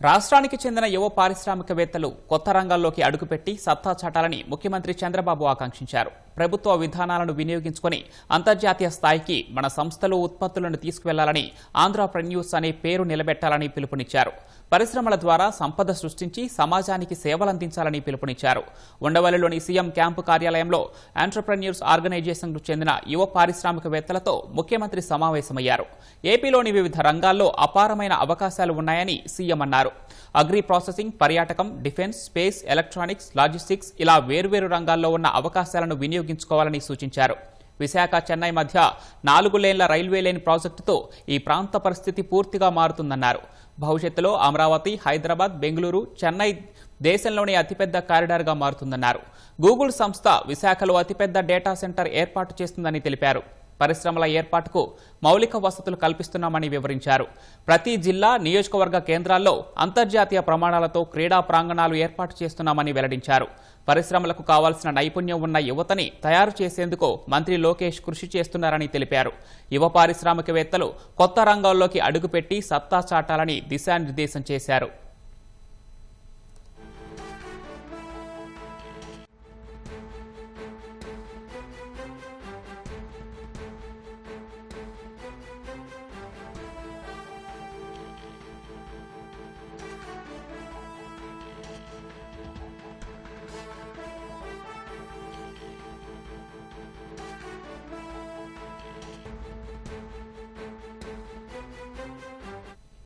రాష్ట్రానికి చెందిన యువ పారిశ్రామికవేత్తలు కొత్త రంగాల్లోకి అడుగుపెట్టి సత్తా చాటాలని ముఖ్యమంత్రి చంద్రబాబు ఆకాంక్షించారు. ప్రభుత్వ విధానాలను వినియోగించుకొని అంతర్జాతీయ స్థాయికి మన సంస్థలు ఉత్పత్తులను తీసుకువెళ్ళాలని ఆంధ్రప్రన్యూస్ అనే పేరు నిలబెట్టాలని పిలుపునిచ్చారు. పరిశ్రమల ద్వారా సంపద సృష్టించి సమాజానికి సేవలందించాలని పిలుపునిచ్చారు. ఉండవల్లిలోని సీఎం క్యాంపు కార్యాలయంలో ఆంటర్ప్రెన్యూర్స్ ఆర్గనైజేషన్కు చెందిన యువ పారిశ్రామికవేత్తలతో ముఖ్యమంత్రి సమావేశమయ్యారు. ఏపీలోని వివిధ రంగాల్లో అపారమైన అవకాశాలు ఉన్నాయని సీఎం అన్నారు. అగ్రి ప్రాసెసింగ్ పర్యాటకం డిఫెన్స్ స్పేస్ ఎలక్ట్రానిక్స్ లాజిస్టిక్స్ ఇలా వేర్వేరు రంగాల్లో ఉన్న అవకాశాలను వినియోగించుకోవాలని సూచించారు. విశాఖ చెన్నై మధ్య నాలుగు లేన్ల రైల్వే లేన్ ప్రాజెక్టుతో ఈ ప్రాంత పరిస్థితి పూర్తిగా మారుతుందన్నారు. భవిష్యత్తులో అమరావతి హైదరాబాద్ బెంగళూరు చెన్నై దేశంలోనే అతిపెద్ద కారిడార్గా మారుతుందన్నారు. గూగుల్ సంస్థ విశాఖలో అతిపెద్ద డేటా సెంటర్ ఏర్పాటు చేస్తుందని తెలిపారు. పరిశ్రమల ఏర్పాటుకు మౌలిక వసతులు కల్పిస్తున్నామని వివరించారు. ప్రతి జిల్లా నియోజకవర్గ కేంద్రాల్లో అంతర్జాతీయ ప్రమాణాలతో క్రీడా ప్రాంగణాలు ఏర్పాటు చేస్తున్నామని వెల్లడించారు. పరిశ్రమలకు కావాల్సిన నైపుణ్యం ఉన్న యువతని తయారు చేసేందుకు మంత్రి లోకేష్ కృషి చేస్తున్నారని తెలిపారు. యువ పారిశ్రామికవేత్తలు కొత్త రంగాల్లోకి అడుగుపెట్టి సత్తా చాటాలని దిశానిర్దేశం చేశారు.